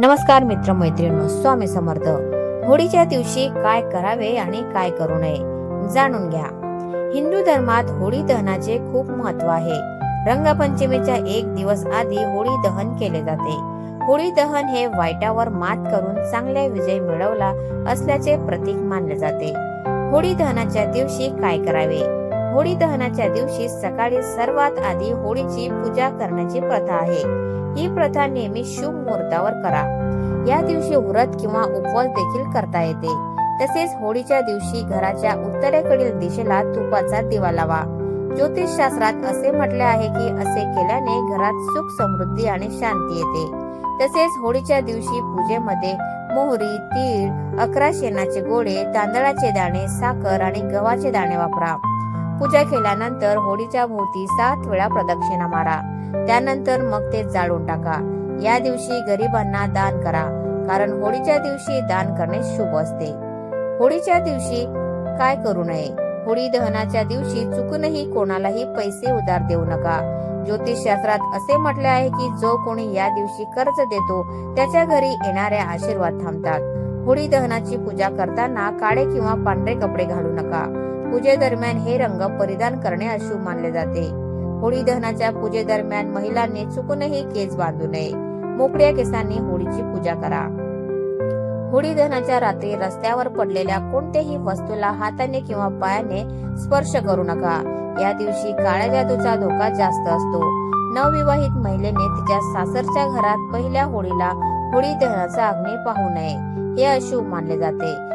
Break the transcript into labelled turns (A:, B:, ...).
A: नमस्कार मित्र मैत्रिणी स्वामी समर्थ. होळीच्या दिवशी काय करावे आणि काय करू नये जाणून घ्या. हिंदू धर्मात होळी दहनाचे खूप महत्त्व आहे. रंगपंचमीच्या एक दिवस आधी होळी दहन केले जाते. होळी दहन हे वाईटावर मात करून चांगला विजय मिळवला असल्याचे प्रतीक मानले जाते. होळी दहनाच्या दिवशी काय करावे? होळी दहनाच्या दिवशी सकाळी सर्वात आधी होळीची पूजा करण्याची प्रथा आहे. ही प्रथा नेहमी शुभ मुहूर्तावर करा. या दिवशी व्रत किंवा उपवास देखील करता येते. तसेच होळीच्या दिवशी घराच्या उत्तरेकडील दिशेला तुपाचा दिवा लावा. ज्योतिष शास्त्रात असे म्हटले आहे की असे केल्याने घरात सुख समृद्धी आणि शांती येते. तसेच होळीच्या दिवशी पूजेमध्ये मोहरी तीळ अकरा शेणाचे गोळे तांदळाचे दाणे साखर आणि गव्हाचे दाणे वापरा. पूजा केल्यानंतर होळीच्या भोवती सात वेळा प्रदक्षिणा मारा. त्यानंतर मग ते जाळून टाका. या दिवशी गरिबांना दान करा कारण होळीच्या दिवशी दान करणे शुभ असते. होळीच्या दिवशी काय करू नये? होळी दहनाच्या दिवशी चुकूनही कोणालाही पैसे उधार देऊ नका. ज्योतिषशास्त्रात असे म्हटले आहे की जो कोणी या दिवशी कर्ज देतो त्याच्या घरी येणाऱ्या आशीर्वाद थांबतात. होळी दहनाची पूजा करताना काळे किंवा पांढरे कपडे घालू नका. पूजेदरम्यान हे रंग परिधान करणे अशुभ मानले जाते. होळी दहनाच्या पूजेदरम्यान महिलांनी चुकूनही केस बांधू नये. मोकळ्या केसांनी होळीची पूजा करा. होळी दहनाच्या रात्री रस्त्यावर पडलेल्या कोणत्याही वस्तूला हाताने किंवा पायाने स्पर्श करू नका. या दिवशी काळ्या जादूचा धोका जास्त असतो. नवविवाहित महिलेने तिच्या सासरच्या घरात पहिल्या होळीला होळी दहनाचा अग्नी पाहू नये. हे अशुभ मानले जाते.